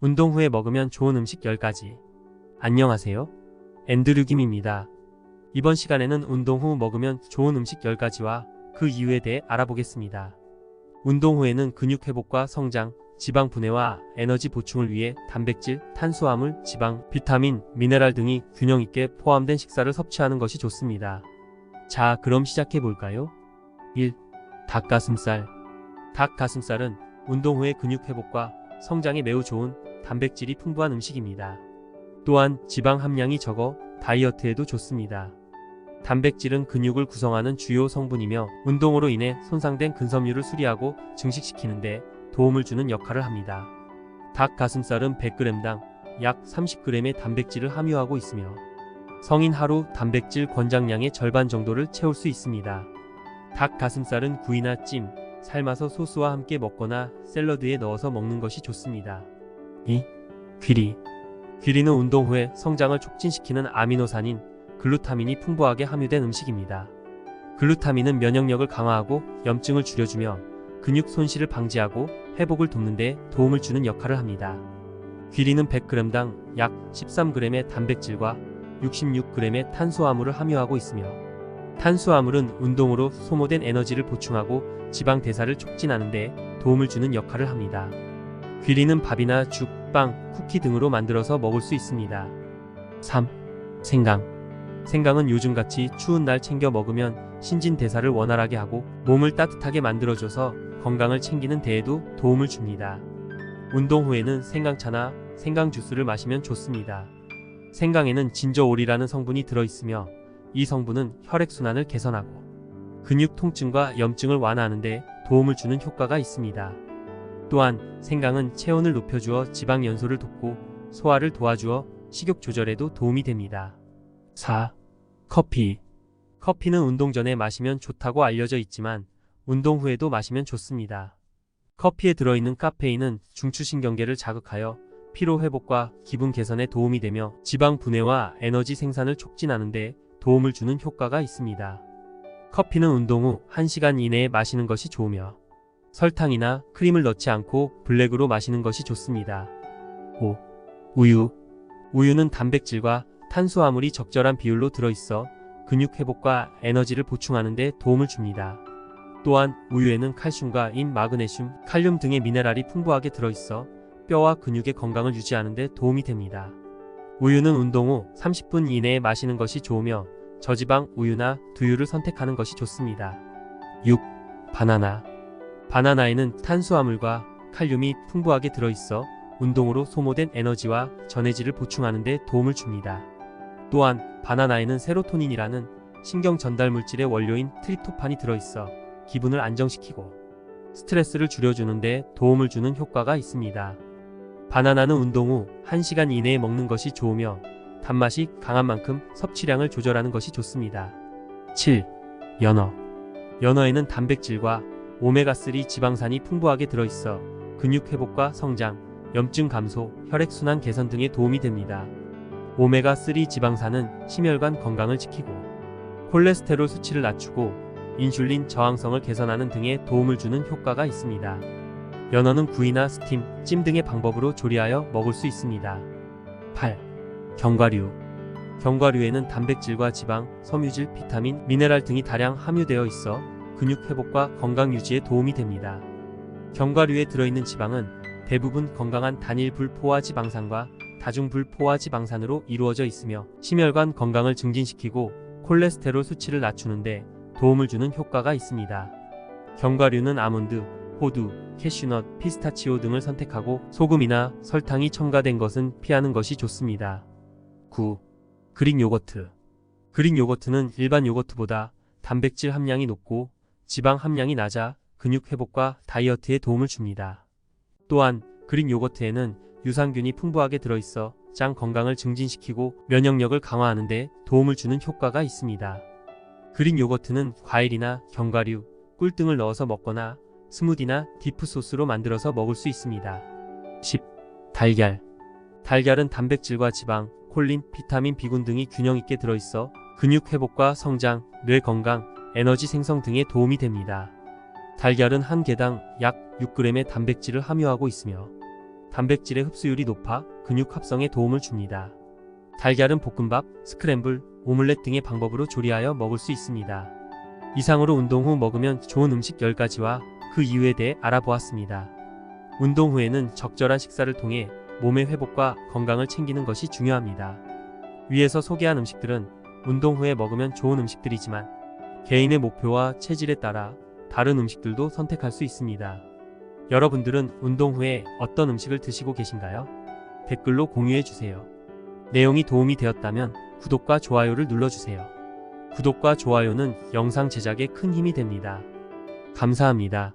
운동 후에 먹으면 좋은 음식 10가지. 안녕하세요. 앤드류 김입니다. 이번 시간에는 운동 후 먹으면 좋은 음식 10가지와 그 이유에 대해 알아보겠습니다. 운동 후에는 근육 회복과 성장, 지방 분해와 에너지 보충을 위해 단백질, 탄수화물, 지방, 비타민, 미네랄 등이 균형 있게 포함된 식사를 섭취하는 것이 좋습니다. 자, 그럼 시작해 볼까요? 1. 닭가슴살. 닭가슴살은 운동 후의 근육 회복과 성장에 매우 좋은 단백질이 풍부한 음식입니다. 또한 지방 함량이 적어 다이어트에도 좋습니다. 단백질은 근육을 구성하는 주요 성분이며 운동으로 인해 손상된 근섬유를 수리하고 증식시키는데 도움을 주는 역할을 합니다. 닭 가슴살은 100g당 약 30g의 단백질을 함유하고 있으며 성인 하루 단백질 권장량의 절반 정도를 채울 수 있습니다. 닭 가슴살은 구이나 찜, 삶아서 소스와 함께 먹거나 샐러드에 넣어서 먹는 것이 좋습니다. 2. 귀리. 귀리는 운동 후에 성장을 촉진시키는 아미노산인 글루타민이 풍부하게 함유된 음식입니다. 글루타민은 면역력을 강화하고 염증을 줄여주며 근육 손실을 방지하고 회복을 돕는 데 도움을 주는 역할을 합니다. 귀리는 100g당 약 13g의 단백질과 66g의 탄수화물을 함유하고 있으며 탄수화물은 운동으로 소모된 에너지를 보충하고 지방 대사를 촉진하는 데 도움을 주는 역할을 합니다. 귀리는 밥이나 죽, 빵, 쿠키 등으로 만들어서 먹을 수 있습니다. 3. 생강. 생강은 요즘같이 추운 날 챙겨 먹으면 신진대사를 원활하게 하고 몸을 따뜻하게 만들어줘서 건강을 챙기는 데에도 도움을 줍니다. 운동 후에는 생강차나 생강 주스를 마시면 좋습니다. 생강에는 진저올이라는 성분이 들어있으며 이 성분은 혈액순환을 개선하고 근육 통증과 염증을 완화하는 데 도움을 주는 효과가 있습니다. 또한 생강은 체온을 높여주어 지방 연소를 돕고 소화를 도와주어 식욕 조절에도 도움이 됩니다. 4. 커피. 커피는 운동 전에 마시면 좋다고 알려져 있지만 운동 후에도 마시면 좋습니다. 커피에 들어있는 카페인은 중추신경계를 자극하여 피로 회복과 기분 개선에 도움이 되며 지방 분해와 에너지 생산을 촉진하는 데 도움을 주는 효과가 있습니다. 커피는 운동 후 1시간 이내에 마시는 것이 좋으며 설탕이나 크림을 넣지 않고 블랙으로 마시는 것이 좋습니다. 5. 우유. 우유는 단백질과 탄수화물이 적절한 비율로 들어있어 근육 회복과 에너지를 보충하는 데 도움을 줍니다. 또한 우유에는 칼슘과 인, 마그네슘, 칼륨 등의 미네랄이 풍부하게 들어있어 뼈와 근육의 건강을 유지하는 데 도움이 됩니다. 우유는 운동 후 30분 이내에 마시는 것이 좋으며 저지방 우유나 두유를 선택하는 것이 좋습니다. 6. 바나나. 바나나에는 탄수화물과 칼륨이 풍부하게 들어있어 운동으로 소모된 에너지와 전해질을 보충하는 데 도움을 줍니다. 또한 바나나에는 세로토닌이라는 신경 전달 물질의 원료인 트립토판이 들어있어 기분을 안정시키고 스트레스를 줄여주는 데 도움을 주는 효과가 있습니다. 바나나는 운동 후 1시간 이내에 먹는 것이 좋으며 단맛이 강한 만큼 섭취량을 조절하는 것이 좋습니다. 7. 연어. 연어에는 단백질과 오메가3 지방산이 풍부하게 들어있어 근육 회복과 성장, 염증 감소, 혈액순환 개선 등에 도움이 됩니다. 오메가3 지방산은 심혈관 건강을 지키고 콜레스테롤 수치를 낮추고 인슐린 저항성을 개선하는 등에 도움을 주는 효과가 있습니다. 연어는 구이나 스팀, 찜 등의 방법으로 조리하여 먹을 수 있습니다. 8. 견과류. 견과류에는 단백질과 지방, 섬유질, 비타민, 미네랄 등이 다량 함유되어 있어 근육 회복과 건강 유지에 도움이 됩니다. 견과류에 들어있는 지방은 대부분 건강한 단일 불포화 지방산과 다중 불포화 지방산으로 이루어져 있으며 심혈관 건강을 증진시키고 콜레스테롤 수치를 낮추는데 도움을 주는 효과가 있습니다. 견과류는 아몬드, 호두, 캐슈넛, 피스타치오 등을 선택하고 소금이나 설탕이 첨가된 것은 피하는 것이 좋습니다. 9. 그릭 요거트. 그릭 요거트는 일반 요거트보다 단백질 함량이 높고 지방 함량이 낮아 근육 회복과 다이어트에 도움을 줍니다. 또한 그릭 요거트에는 유산균이 풍부하게 들어있어 장 건강을 증진시키고 면역력을 강화하는 데 도움을 주는 효과가 있습니다. 그릭 요거트는 과일이나 견과류, 꿀 등을 넣어서 먹거나 스무디나 디프 소스로 만들어서 먹을 수 있습니다. 10. 달걀. 달걀은 단백질과 지방, 콜린, 비타민 B군 등이 균형 있게 들어있어 근육 회복과 성장, 뇌 건강, 에너지 생성 등에 도움이 됩니다. 달걀은 한 개당 약 6g의 단백질을 함유하고 있으며 단백질의 흡수율이 높아 근육 합성에 도움을 줍니다. 달걀은 볶음밥, 스크램블, 오믈렛 등의 방법으로 조리하여 먹을 수 있습니다. 이상으로 운동 후 먹으면 좋은 음식 10가지와 그 이유에 대해 알아보았습니다. 운동 후에는 적절한 식사를 통해 몸의 회복과 건강을 챙기는 것이 중요합니다. 위에서 소개한 음식들은 운동 후에 먹으면 좋은 음식들이지만 개인의 목표와 체질에 따라 다른 음식들도 선택할 수 있습니다. 여러분들은 운동 후에 어떤 음식을 드시고 계신가요? 댓글로 공유해 주세요. 내용이 도움이 되었다면 구독과 좋아요를 눌러주세요. 구독과 좋아요는 영상 제작에 큰 힘이 됩니다. 감사합니다.